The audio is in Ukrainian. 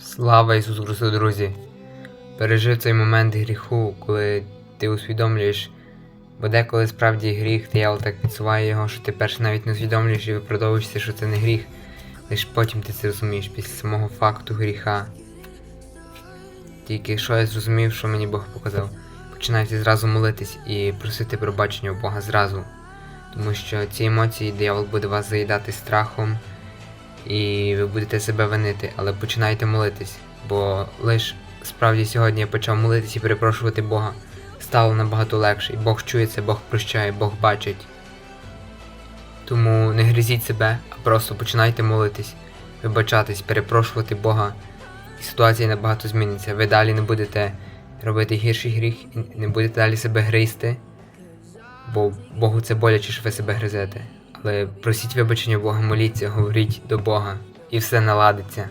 Слава Ісусу Христу, друзі! Пережив цей момент гріху, коли ти усвідомлюєш, бо деколи справді гріх, диявол так підсуває його, що ти перше навіть не усвідомлюєш і виправдовуєшся, що це не гріх. Лише потім ти це розумієш після самого факту гріха. Тільки що я зрозумів, що мені Бог показав, починайте зразу молитись і просити пробачення у Бога зразу. Тому що ці емоції диявол буде вас заїдати страхом, і ви будете себе винити, але починайте молитись, бо лиш справді сьогодні я почав молитись і перепрошувати Бога. Стало набагато легше, і Бог чує це, Бог прощає, Бог бачить. Тому не грізіть себе, а просто починайте молитись, вибачатись, перепрошувати Бога, і ситуація набагато зміниться. Ви далі не будете робити гірший гріх і не будете далі себе гризти, бо Богу це боляче, що ви себе гризете. Але просіть вибачення Бога, моліться, говоріть до Бога, і все наладиться.